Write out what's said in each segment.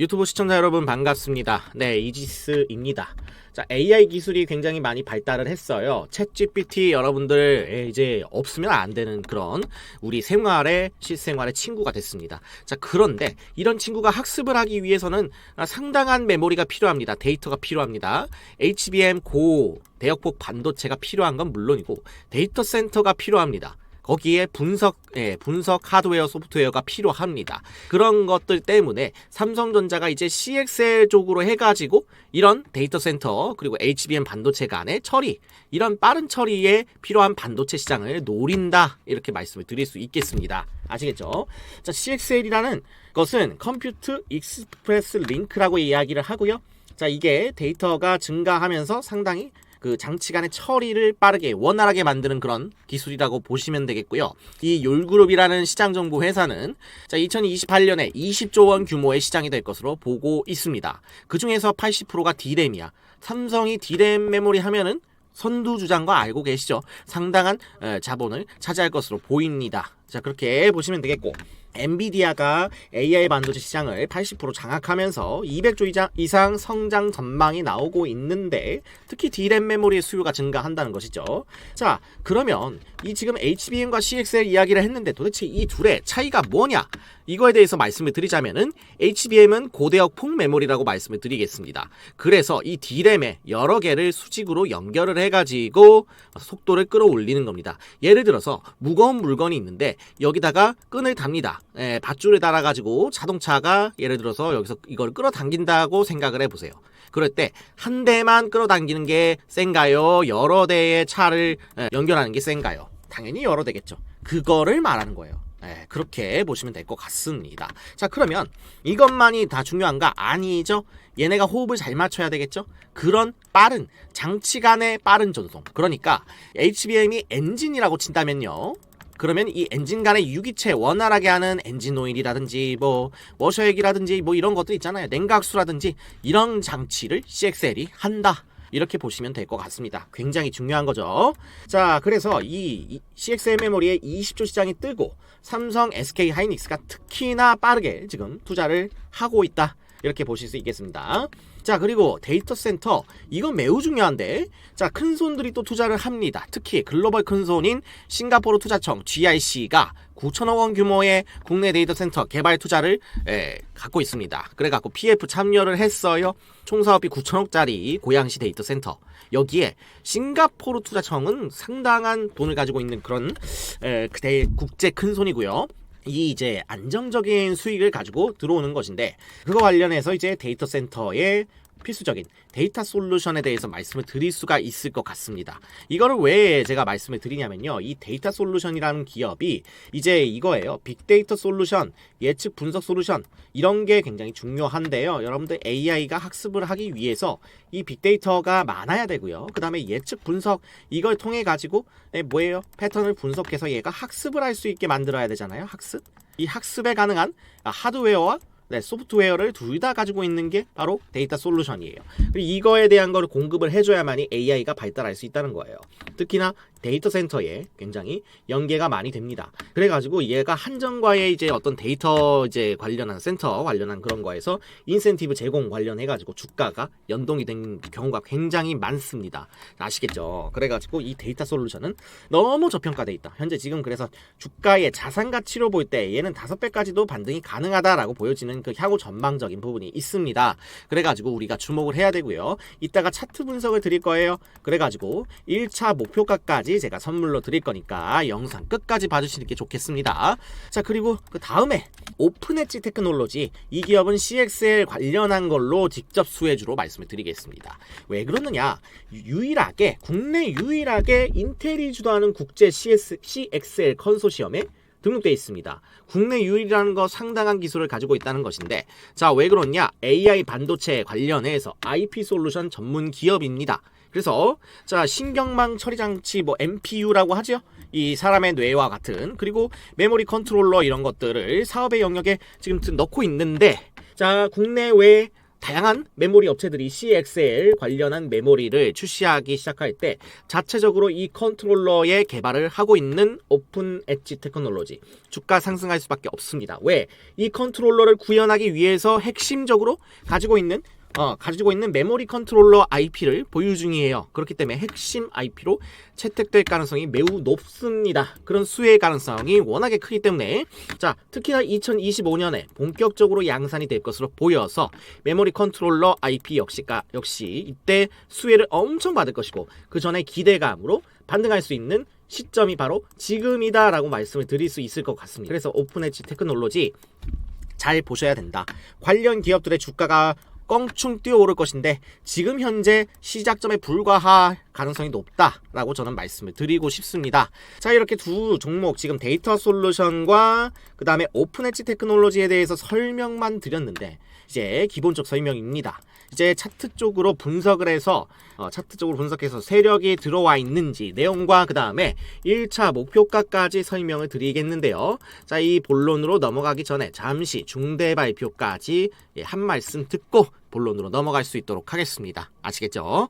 유튜브 시청자 여러분 반갑습니다. 네, 이지스입니다. 자, AI 기술이 굉장히 많이 발달을 했어요. 챗 GPT 여러분들 이제 없으면 안 되는 그런 우리 생활의 실생활의 친구가 됐습니다. 자, 그런데 이런 친구가 학습을 하기 위해서는 상당한 메모리가 필요합니다. 데이터가 필요합니다. HBM 고 대역폭 반도체가 필요한 건 물론이고 데이터 센터가 필요합니다. 거기에 분석, 예, 분석 하드웨어, 소프트웨어가 필요합니다. 그런 것들 때문에 삼성전자가 이제 CXL 쪽으로 해가지고 이런 데이터 센터 그리고 HBM 반도체 간의 처리, 이런 빠른 처리에 필요한 반도체 시장을 노린다 이렇게 말씀을 드릴 수 있겠습니다. 아시겠죠? 자, CXL이라는 것은 컴퓨트 익스프레스 링크라고 이야기를 하고요. 자, 이게 데이터가 증가하면서 상당히 그 장치 간의 처리를 빠르게 원활하게 만드는 그런 기술이라고 보시면 되겠고요. 이 율그룹이라는 시장 정보 회사는 자 2028년에 20조 원 규모의 시장이 될 것으로 보고 있습니다. 그 중에서 80%가 D램이야. 삼성이 D램 메모리 하면은 선두 주장과 알고 계시죠? 상당한 자본을 차지할 것으로 보입니다. 자, 그렇게 보시면 되겠고. 엔비디아가 AI 반도체 시장을 80% 장악하면서 200조 이상 성장 전망이 나오고 있는데 특히 D램 메모리의 수요가 증가한다는 것이죠. 자, 그러면 이 지금 HBM과 CXL 이야기를 했는데 도대체 이 둘의 차이가 뭐냐? 이거에 대해서 말씀을 드리자면은 HBM은 고대역 폭 메모리라고 말씀을 드리겠습니다. 그래서 이 D램에 여러 개를 수직으로 연결을 해가지고 속도를 끌어올리는 겁니다. 예를 들어서 무거운 물건이 있는데 여기다가 끈을 답니다. 예, 밧줄을 달아가지고 자동차가 예를 들어서 여기서 이걸 끌어당긴다고 생각을 해보세요. 그럴 때 한 대만 끌어당기는 게 센가요? 여러 대의 차를 예, 연결하는 게 센가요? 당연히 여러 대겠죠. 그거를 말하는 거예요. 네, 그렇게 보시면 될 것 같습니다. 자, 그러면 이것만이 다 중요한가? 아니죠. 얘네가 호흡을 잘 맞춰야 되겠죠? 그런 빠른, 장치 간의 빠른 전송. 그러니까 HBM이 엔진이라고 친다면요. 그러면 이 엔진 간의 유기체 원활하게 하는 엔진 오일이라든지 뭐 워셔액이라든지 뭐 이런 것들 있잖아요. 냉각수라든지 이런 장치를 CXL이 한다. 이렇게 보시면 될 것 같습니다. 굉장히 중요한 거죠. 자, 그래서 이 CXL 메모리에 20조 시장이 뜨고 삼성, SK 하이닉스가 특히나 빠르게 지금 투자를 하고 있다. 이렇게 보실 수 있겠습니다. 자, 그리고 데이터 센터. 이건 매우 중요한데. 자, 큰 손들이 또 투자를 합니다. 특히 글로벌 큰 손인 싱가포르 투자청 GIC가 9천억 원 규모의 국내 데이터 센터 개발 투자를 에, 갖고 있습니다. 그래갖고 PF 참여를 했어요. 총 사업비 9천억짜리 고양시 데이터 센터. 여기에 싱가포르 투자청은 상당한 돈을 가지고 있는 그런 에, 국제 큰 손이고요. 이 이제 안정적인 수익을 가지고 들어오는 것인데 그거 관련해서 이제 데이터 센터에 필수적인 데이터 솔루션에 대해서 말씀을 드릴 수가 있을 것 같습니다. 이거를 왜 제가 말씀을 드리냐면요. 이 데이터 솔루션이라는 기업이 이제 이거예요. 빅데이터 솔루션, 예측 분석 솔루션 이런 게 굉장히 중요한데요. 여러분들 AI가 학습을 하기 위해서 이 빅데이터가 많아야 되고요. 그 다음에 예측 분석 이걸 통해 가지고 네, 뭐예요? 패턴을 분석해서 얘가 학습을 할 수 있게 만들어야 되잖아요. 학습. 이 학습에 가능한 하드웨어와 네, 소프트웨어를 둘 다 가지고 있는 게 바로 데이터 솔루션이에요. 그리고 이거에 대한 걸 공급을 해줘야만이 AI가 발달할 수 있다는 거예요. 특히나 데이터 센터에 굉장히 연계가 많이 됩니다. 그래가지고 얘가 한정과의 이제 어떤 데이터 이제 관련한 센터 관련한 그런 거에서 인센티브 제공 관련해가지고 주가가 연동이 된 경우가 굉장히 많습니다. 아시겠죠? 그래가지고 이 데이터 솔루션은 너무 저평가돼 있다. 현재 지금 그래서 주가의 자산 가치로 볼 때 얘는 다섯 배까지도 반등이 가능하다라고 보여지는 그 향후 전망적인 부분이 있습니다. 그래가지고 우리가 주목을 해야 되고요. 이따가 차트 분석을 드릴 거예요. 그래가지고 1차 목표가까지 제가 선물로 드릴 거니까 영상 끝까지 봐주시는 게 좋겠습니다. 자 그리고 그 다음에 오픈 엣지 테크놀로지 이 기업은 CXL 관련한 걸로 직접 수혜주로 말씀을 드리겠습니다. 왜 그러느냐 유일하게 국내 유일하게 인텔이 주도하는 국제 CS, CXL 컨소시엄에 등록되어 있습니다. 국내 유일이라는 거 상당한 기술을 가지고 있다는 것인데 자 왜 그러냐 AI 반도체 관련해서 IP 솔루션 전문 기업입니다. 그래서 자 신경망 처리 장치 뭐 MPU라고 하죠. 이 사람의 뇌와 같은 그리고 메모리 컨트롤러 이런 것들을 사업의 영역에 지금 넣고 있는데 자 국내외 다양한 메모리 업체들이 CXL 관련한 메모리를 출시하기 시작할 때 자체적으로 이 컨트롤러의 개발을 하고 있는 오픈 엣지 테크놀로지 주가 상승할 수밖에 없습니다. 왜? 이 컨트롤러를 구현하기 위해서 핵심적으로 가지고 있는 어, 가지고 있는 메모리 컨트롤러 IP를 보유 중이에요. 그렇기 때문에 핵심 IP로 채택될 가능성이 매우 높습니다. 그런 수혜 가능성이 워낙에 크기 때문에 자 특히나 2025년에 본격적으로 양산이 될 것으로 보여서 메모리 컨트롤러 IP 역시가 역시 이때 수혜를 엄청 받을 것이고 그 전에 기대감으로 반등할 수 있는 시점이 바로 지금이다라고 말씀을 드릴 수 있을 것 같습니다. 그래서 오픈 엣지 테크놀로지 잘 보셔야 된다. 관련 기업들의 주가가 껑충 뛰어오를 것인데 지금 현재 시작점에 불과할 가능성이 높다라고 저는 말씀을 드리고 싶습니다. 자 이렇게 두 종목 지금 데이터 솔루션과 그 다음에 오픈 엣지 테크놀로지에 대해서 설명만 드렸는데 이제 기본적 설명입니다. 이제 차트 쪽으로 분석을 해서 어, 차트 쪽으로 분석해서 세력이 들어와 있는지 내용과 그 다음에 1차 목표가까지 설명을 드리겠는데요. 자, 이 본론으로 넘어가기 전에 잠시 중대 발표까지 예, 한 말씀 듣고 본론으로 넘어갈 수 있도록 하겠습니다. 아시겠죠?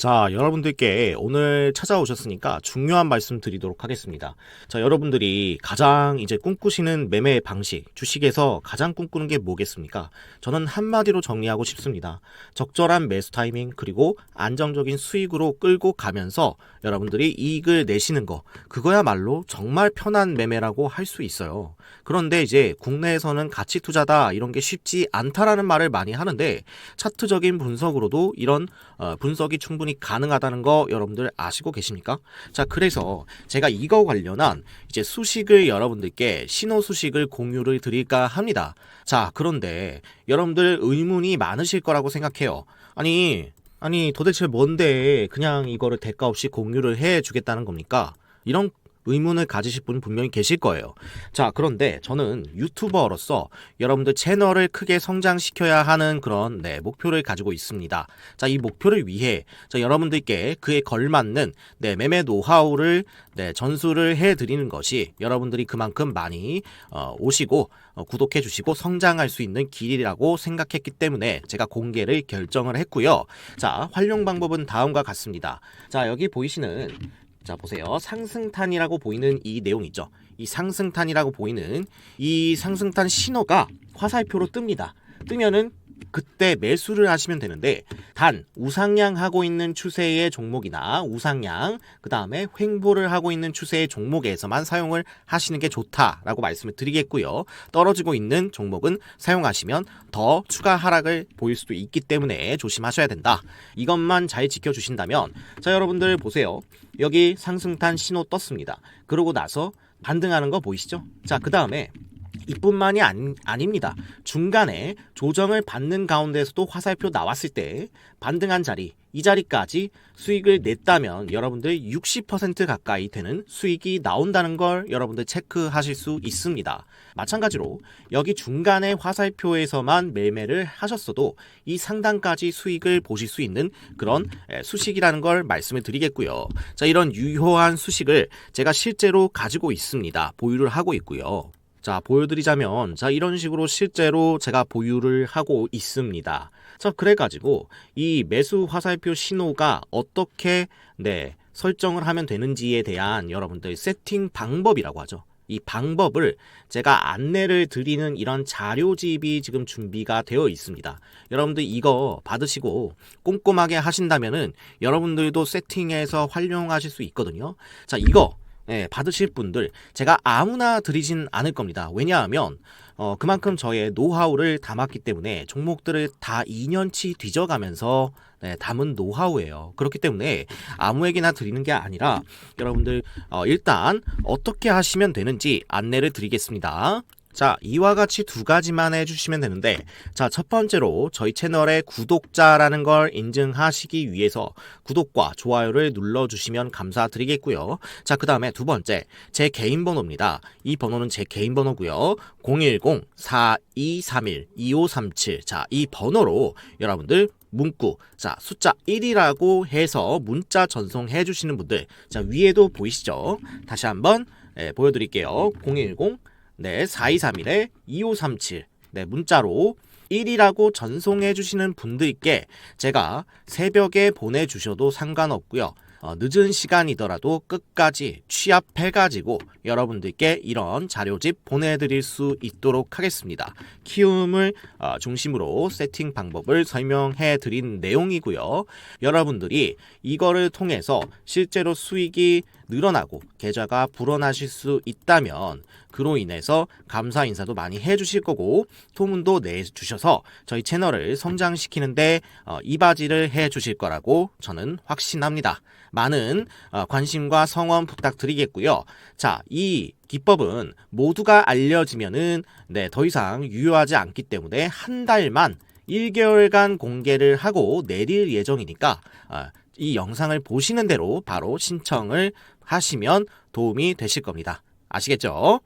자, 여러분들께 오늘 찾아오셨으니까 중요한 말씀 드리도록 하겠습니다. 자, 여러분들이 가장 이제 꿈꾸시는 매매 방식, 주식에서 가장 꿈꾸는 게 뭐겠습니까? 저는 한마디로 정리하고 싶습니다. 적절한 매수 타이밍, 그리고 안정적인 수익으로 끌고 가면서 여러분들이 이익을 내시는 거, 그거야말로 정말 편한 매매라고 할 수 있어요. 그런데 이제 국내에서는 가치 투자다, 이런 게 쉽지 않다라는 말을 많이 하는데, 차트적인 분석으로도 이런 어, 분석이 충분히 가능하다는 거 여러분들 아시고 계십니까? 자, 그래서 제가 이거 관련한 이제 수식을 여러분들께 신호 수식을 공유를 드릴까 합니다. 자, 그런데 여러분들 의문이 많으실 거라고 생각해요. 아니, 아니 도대체 뭔데 그냥 이거를 대가 없이 공유를 해 주겠다는 겁니까? 이런 의문을 가지실 분 분명히 계실 거예요. 자, 그런데 저는 유튜버로서 여러분들 채널을 크게 성장시켜야 하는 그런 네, 목표를 가지고 있습니다. 자, 이 목표를 위해 자, 여러분들께 그에 걸맞는 네, 매매 노하우를 네, 전수를 해 드리는 것이 여러분들이 그만큼 많이 어, 오시고 어, 구독해 주시고 성장할 수 있는 길이라고 생각했기 때문에 제가 공개를 결정을 했고요. 자, 활용 방법은 다음과 같습니다. 자, 여기 보이시는 자 보세요. 상승탄이라고 보이는 이 내용 있죠. 이 상승탄이라고 보이는 이 상승탄 신호가 화살표로 뜹니다. 뜨면은 그때 매수를 하시면 되는데 단 우상향 하고 있는 추세의 종목이나 우상향 그 다음에 횡보를 하고 있는 추세의 종목에서만 사용을 하시는 게 좋다라고 말씀을 드리겠고요. 떨어지고 있는 종목은 사용하시면 더 추가 하락을 보일 수도 있기 때문에 조심하셔야 된다. 이것만 잘 지켜주신다면 자 여러분들 보세요. 여기 상승탄 신호 떴습니다. 그러고 나서 반등하는 거 보이시죠? 자 그 다음에 이뿐만이 아니, 아닙니다. 중간에 조정을 받는 가운데서도 화살표 나왔을 때 반등한 자리, 이 자리까지 수익을 냈다면 여러분들 60% 가까이 되는 수익이 나온다는 걸 여러분들 체크하실 수 있습니다. 마찬가지로 여기 중간에 화살표에서만 매매를 하셨어도 이 상단까지 수익을 보실 수 있는 그런 수식이라는 걸 말씀을 드리겠고요. 자, 이런 유효한 수식을 제가 실제로 가지고 있습니다. 보유를 하고 있고요. 자, 보여드리자면, 자, 이런 식으로 실제로 제가 보유를 하고 있습니다. 자, 그래가지고, 이 매수 화살표 신호가 어떻게, 네, 설정을 하면 되는지에 대한 여러분들 세팅 방법이라고 하죠. 이 방법을 제가 안내를 드리는 이런 자료집이 지금 준비가 되어 있습니다. 여러분들 이거 받으시고 꼼꼼하게 하신다면은 여러분들도 세팅해서 활용하실 수 있거든요. 자, 이거 예, 받으실 분들 제가 아무나 드리진 않을 겁니다. 왜냐하면 어, 그만큼 저의 노하우를 담았기 때문에 종목들을 다 2년치 뒤져가면서 네, 담은 노하우예요. 그렇기 때문에 아무에게나 드리는 게 아니라 여러분들 어, 일단 어떻게 하시면 되는지 안내를 드리겠습니다. 자, 이와 같이 두 가지만 해주시면 되는데, 자, 첫 번째로 저희 채널의 구독자라는 걸 인증하시기 위해서 구독과 좋아요를 눌러주시면 감사드리겠고요. 자, 그 다음에 두 번째, 제 개인 번호입니다. 이 번호는 제 개인 번호고요. 010-4231-2537. 자, 이 번호로 여러분들 문구 자 숫자 1이라고 해서 문자 전송해 주시는 분들 자 위에도 보이시죠 다시 한번 예, 보여드릴게요 010 네, 4231에 2537. 네, 문자로 1이라고 전송해 주시는 분들께 제가 새벽에 보내 주셔도 상관없고요. 어, 늦은 시간이더라도 끝까지 취합해가지고 여러분들께 이런 자료집 보내드릴 수 있도록 하겠습니다. 키움을 어, 중심으로 세팅 방법을 설명해 드린 내용이고요. 여러분들이 이거를 통해서 실제로 수익이 늘어나고 계좌가 불어나실 수 있다면 그로 인해서 감사 인사도 많이 해주실 거고 소문도 내주셔서 저희 채널을 성장시키는데 어, 이바지를 해주실 거라고 저는 확신합니다. 많은 어, 관심과 성원 부탁드리겠고요. 자, 이 기법은 모두가 알려지면은 네, 더 이상 유효하지 않기 때문에 한 달만 1개월간 공개를 하고 내릴 예정이니까 어, 이 영상을 보시는 대로 바로 신청을 하시면 도움이 되실 겁니다. 아시겠죠?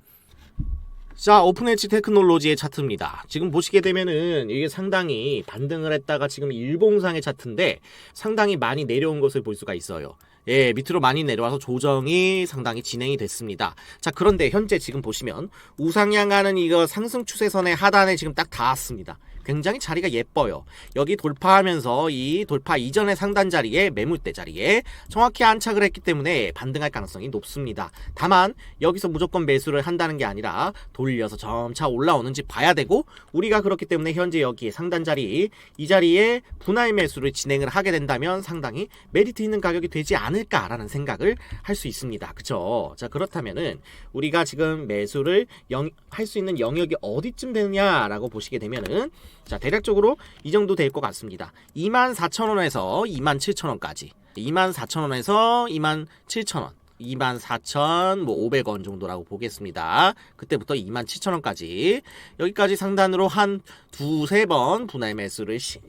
자, 오픈엣지 테크놀로지의 차트입니다. 지금 보시게 되면은 이게 상당히 반등을 했다가 지금 일봉상의 차트인데 상당히 많이 내려온 것을 볼 수가 있어요. 예, 밑으로 많이 내려와서 조정이 상당히 진행이 됐습니다. 자, 그런데 현재 지금 보시면 우상향하는 이거 상승 추세선의 하단에 지금 딱 닿았습니다. 굉장히 자리가 예뻐요. 여기 돌파하면서 이 돌파 이전의 상단 자리에 매물대 자리에 정확히 안착을 했기 때문에 반등할 가능성이 높습니다. 다만 여기서 무조건 매수를 한다는 게 아니라 돌려서 점차 올라오는지 봐야 되고 우리가 그렇기 때문에 현재 여기 상단 자리 이 자리에 분할 매수를 진행을 하게 된다면 상당히 메리트 있는 가격이 되지 않을까라는 생각을 할 수 있습니다. 그쵸? 자 그렇다면은 우리가 지금 매수를 할 수 있는 영역이 어디쯤 되느냐라고 보시게 되면은 자, 대략적으로 이 정도 될 것 같습니다. 24,000원에서 27,000원까지. 24,000원에서 27,000원. 24,500원 정도라고 보겠습니다. 그때부터 27,000원까지 여기까지 상단으로 한 두세 번 분할 매수를 시,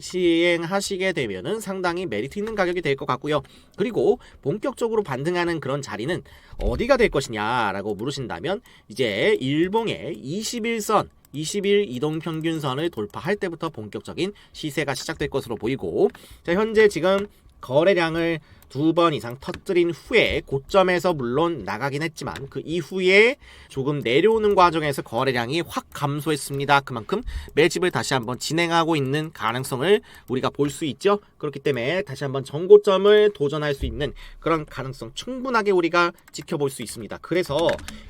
행하시게 되면은 상당히 메리트 있는 가격이 될 것 같고요. 그리고 본격적으로 반등하는 그런 자리는 어디가 될 것이냐라고 물으신다면 이제 일봉의 21선 20일 이동 평균선을 돌파할 때부터 본격적인 시세가 시작될 것으로 보이고 자, 현재 지금 거래량을 두 번 이상 터뜨린 후에 고점에서 물론 나가긴 했지만 그 이후에 조금 내려오는 과정에서 거래량이 확 감소했습니다. 그만큼 매집을 다시 한번 진행하고 있는 가능성을 우리가 볼 수 있죠. 그렇기 때문에 다시 한번 정고점을 도전할 수 있는 그런 가능성 충분하게 우리가 지켜볼 수 있습니다. 그래서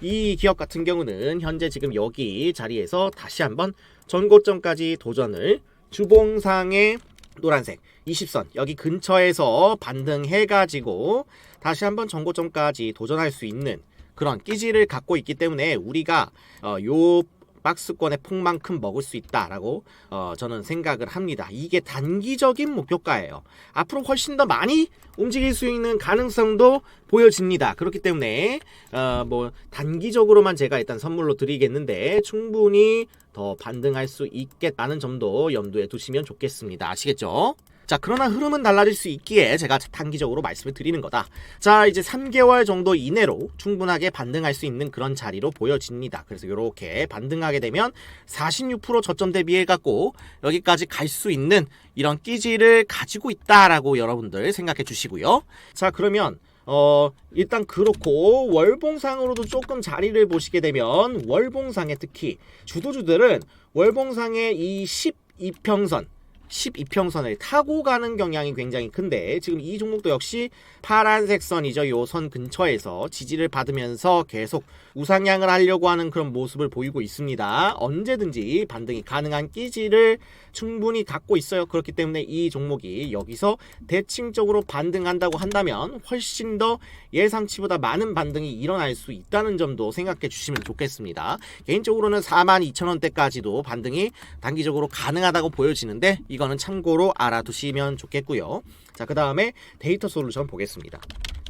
이 기업 같은 경우는 현재 지금 여기 자리에서 다시 한번 전고점까지 도전을 주봉상의 노란색 20선. 여기 근처에서 반등해가지고 다시 한번 정고점까지 도전할 수 있는 그런 끼지를 갖고 있기 때문에 우리가 어, 요 박스권의 폭만큼 먹을 수 있다라고 어, 저는 생각을 합니다. 이게 단기적인 목표가예요. 앞으로 훨씬 더 많이 움직일 수 있는 가능성도 보여집니다. 그렇기 때문에 어, 뭐 단기적으로만 제가 일단 선물로 드리겠는데 충분히 더 반등할 수 있겠다는 점도 염두에 두시면 좋겠습니다. 아시겠죠? 자, 그러나 흐름은 달라질 수 있기에 제가 단기적으로 말씀을 드리는 거다. 자, 이제 3개월 정도 이내로 충분하게 반등할 수 있는 그런 자리로 보여집니다. 그래서 이렇게 반등하게 되면 46% 저점 대비해 갖고 여기까지 갈 수 있는 이런 끼지를 가지고 있다라고 여러분들 생각해 주시고요. 자, 그러면 어, 일단 그렇고 월봉상으로도 조금 자리를 보시게 되면 월봉상에 특히 주도주들은 월봉상의 이 12평선 12평선을 타고 가는 경향이 굉장히 큰데 지금 이 종목도 역시 파란색 선이죠. 요 선 근처에서 지지를 받으면서 계속 우상향을 하려고 하는 그런 모습을 보이고 있습니다. 언제든지 반등이 가능한 끼지를 충분히 갖고 있어요. 그렇기 때문에 이 종목이 여기서 대칭적으로 반등한다고 한다면 훨씬 더 예상치보다 많은 반등이 일어날 수 있다는 점도 생각해 주시면 좋겠습니다. 개인적으로는 42,000원대까지도 반등이 단기적으로 가능하다고 보여지는데 이거는 참고로 알아두시면 좋겠고요. 자, 그 다음에 데이터 솔루션 보겠습니다.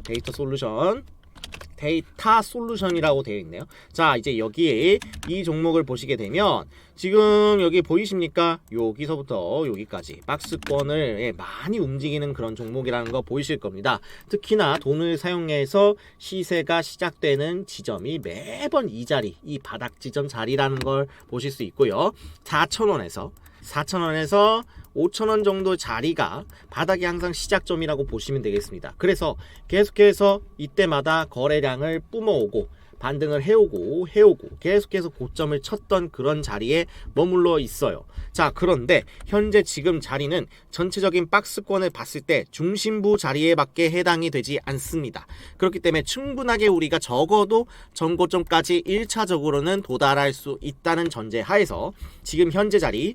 데이터 솔루션 데이터 솔루션이라고 되어 있네요. 자, 이제 여기에 이 종목을 보시게 되면 지금 여기 보이십니까? 여기서부터 여기까지 박스권을 예, 많이 움직이는 그런 종목이라는 거 보이실 겁니다. 특히나 돈을 사용해서 시세가 시작되는 지점이 매번 이 자리, 이 바닥 지점 자리라는 걸 보실 수 있고요. 4,000원에서 4,000원에서 5천원 정도 자리가 바닥이 항상 시작점이라고 보시면 되겠습니다. 그래서 계속해서 이때마다 거래량을 뿜어오고 반등을 해오고 해오고 계속해서 고점을 쳤던 그런 자리에 머물러 있어요. 자, 그런데 현재 지금 자리는 전체적인 박스권을 봤을 때 중심부 자리에 밖에 해당이 되지 않습니다. 그렇기 때문에 충분하게 우리가 적어도 전고점까지 1차적으로는 도달할 수 있다는 전제 하에서 지금 현재 자리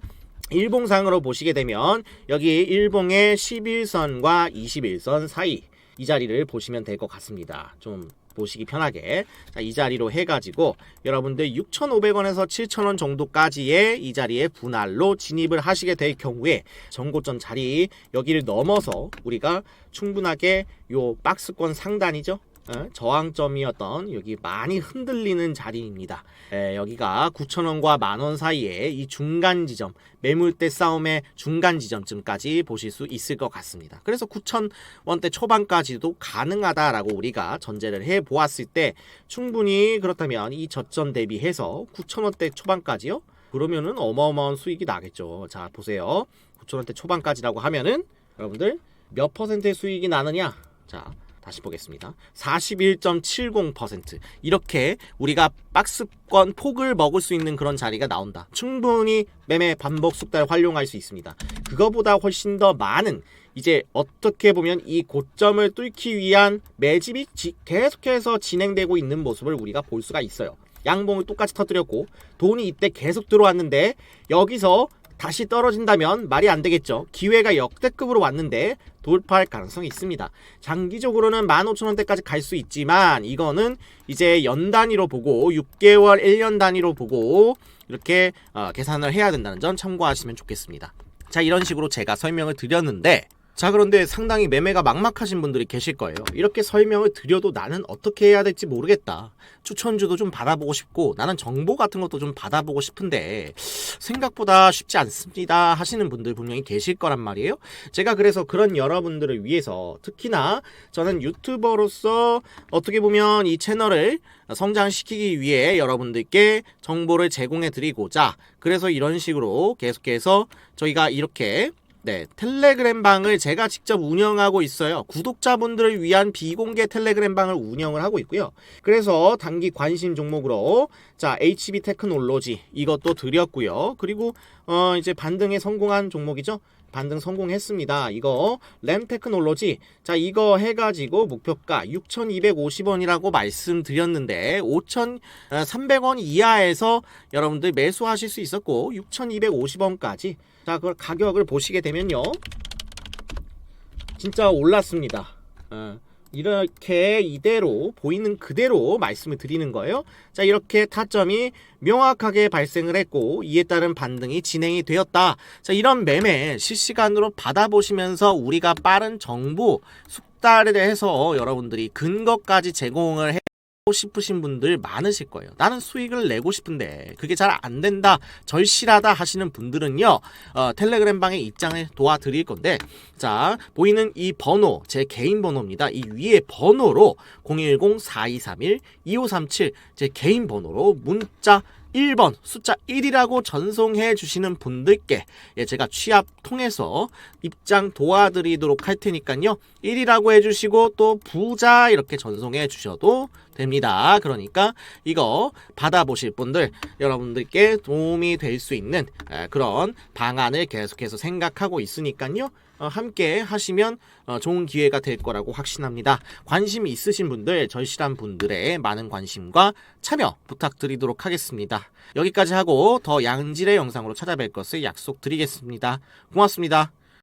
일봉상으로 보시게 되면 여기 일봉의 11선과 21선 사이 이 자리를 보시면 될 것 같습니다. 좀 보시기 편하게 자, 이 자리로 해가지고 여러분들 6,500원에서 7,000원 정도까지의 이 자리에 분할로 진입을 하시게 될 경우에 전고점 자리 여기를 넘어서 우리가 충분하게 요 박스권 상단이죠. 어, 저항점이었던 여기 많이 흔들리는 자리입니다. 에, 여기가 9,000원과 만원 사이에 이 중간 지점, 매물대 싸움의 중간 지점쯤까지 보실 수 있을 것 같습니다. 그래서 9,000원대 초반까지도 가능하다라고 우리가 전제를 해 보았을 때 충분히 그렇다면 이 저점 대비해서 9,000원대 초반까지요? 그러면은 어마어마한 수익이 나겠죠. 자, 보세요. 9,000원대 초반까지라고 하면은 여러분들 몇 퍼센트의 수익이 나느냐? 자, 다시 보겠습니다. 41.70% 이렇게 우리가 박스권 폭을 먹을 수 있는 그런 자리가 나온다. 충분히 매매 반복 숙달 활용할 수 있습니다. 그거보다 훨씬 더 많은 이제 어떻게 보면 이 고점을 뚫기 위한 매집이 지- 계속해서 진행되고 있는 모습을 우리가 볼 수가 있어요. 양봉을 똑같이 터뜨렸고 돈이 이때 계속 들어왔는데 여기서 다시 떨어진다면 말이 안 되겠죠. 기회가 역대급으로 왔는데 돌파할 가능성이 있습니다. 장기적으로는 15,000원대까지 갈 수 있지만 이거는 이제 연 단위로 보고 6개월, 1년 단위로 보고 이렇게 어, 계산을 해야 된다는 점 참고하시면 좋겠습니다. 자, 이런 식으로 제가 설명을 드렸는데 자 그런데 상당히 매매가 막막하신 분들이 계실 거예요. 이렇게 설명을 드려도 나는 어떻게 해야 될지 모르겠다. 추천주도 좀 받아보고 싶고 나는 정보 같은 것도 좀 받아보고 싶은데 생각보다 쉽지 않습니다 하시는 분들 분명히 계실 거란 말이에요. 제가 그래서 그런 여러분들을 위해서 특히나 저는 유튜버로서 어떻게 보면 이 채널을 성장시키기 위해 여러분들께 정보를 제공해 드리고자 그래서 이런 식으로 계속해서 저희가 이렇게 네, 텔레그램 방을 제가 직접 운영하고 있어요. 구독자분들을 위한 비공개 텔레그램 방을 운영을 하고 있고요. 그래서 단기 관심 종목으로 자, HB 테크놀로지 이것도 드렸고요. 그리고 어 이제 반등에 성공한 종목이죠. 반등 성공했습니다. 이거 램 테크놀로지 자 이거 해가지고 목표가 6,250원이라고 말씀드렸는데 5,300원 이하에서 여러분들 매수하실 수 있었고 6,250원까지 자 그걸 가격을 보시게 되면요 진짜 올랐습니다. 어, 이렇게 이대로 보이는 그대로 말씀을 드리는 거예요. 자 이렇게 타점이 명확하게 발생을 했고 이에 따른 반등이 진행이 되었다. 자 이런 매매 실시간으로 받아보시면서 우리가 빠른 정보 숙달에 대해서 여러분들이 근거까지 제공을 해. 고 싶으신 분들 많으실 거예요. 나는 수익을 내고 싶은데 그게 잘 안 된다, 절실하다 하시는 분들은요, 어, 텔레그램 방에 입장을 도와드릴 건데, 자, 보이는 이 번호, 제 개인 번호입니다. 이 위에 번호로 010-4231-2537, 제 개인 번호로 문자 1번 숫자 1이라고 전송해 주시는 분들께 예, 제가 취합 통해서 입장 도와드리도록 할 테니까요. 1이라고 해주시고 또 부자 이렇게 전송해 주셔도 됩니다. 그러니까 이거 받아보실 분들 여러분들께 도움이 될 수 있는 에, 그런 방안을 계속해서 생각하고 있으니까요. 어, 함께 하시면 어, 좋은 기회가 될 거라고 확신합니다. 관심이 있으신 분들, 절실한 분들의 많은 관심과 참여 부탁드리도록 하겠습니다. 여기까지 하고 더 양질의 영상으로 찾아뵐 것을 약속드리겠습니다. 고맙습니다.